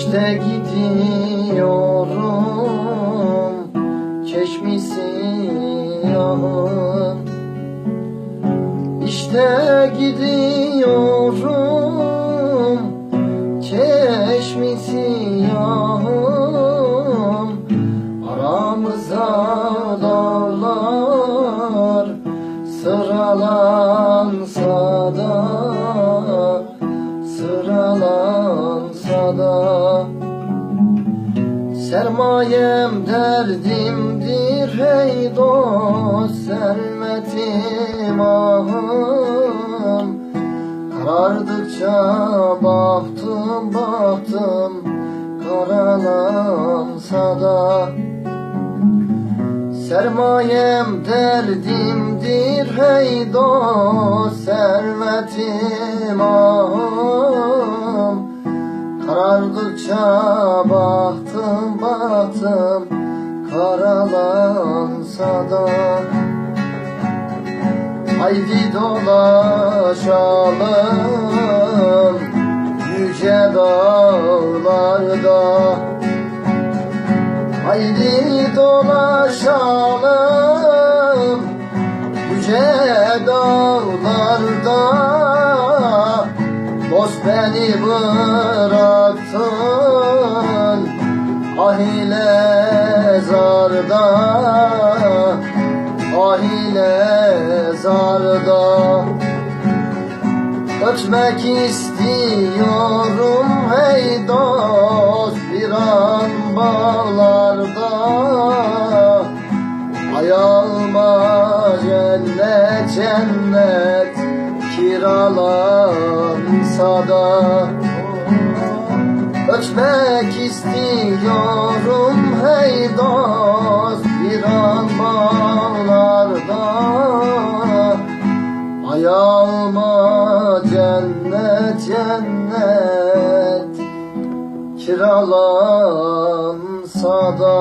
İşte gidiyorum çeşmisi yahım İşte gidiyorum çeşmisi yahım Aramıza dağlar sıralansa da Sıralansa da Sermayem derdimdir hey dost Servetim ahım. Karardıkça baktım baktım Karalansa da. Sermayem derdimdir hey dost Servetim ahım Karardıkça baktım baktım Karalansa da. Haydi dolaşalım Yüce dağlarda. Haydi dolaşalım Yüce dağlarda Dost beni bıraktın Ah ile zarda Ah ile zarda. Ötmek istiyorum hey dost bir an bağlarda Ay alma cennet cennet kiralansa da Ötmek istiyorum hey dost bir an bağlarda. Ay alma cennet cennet kiralansa da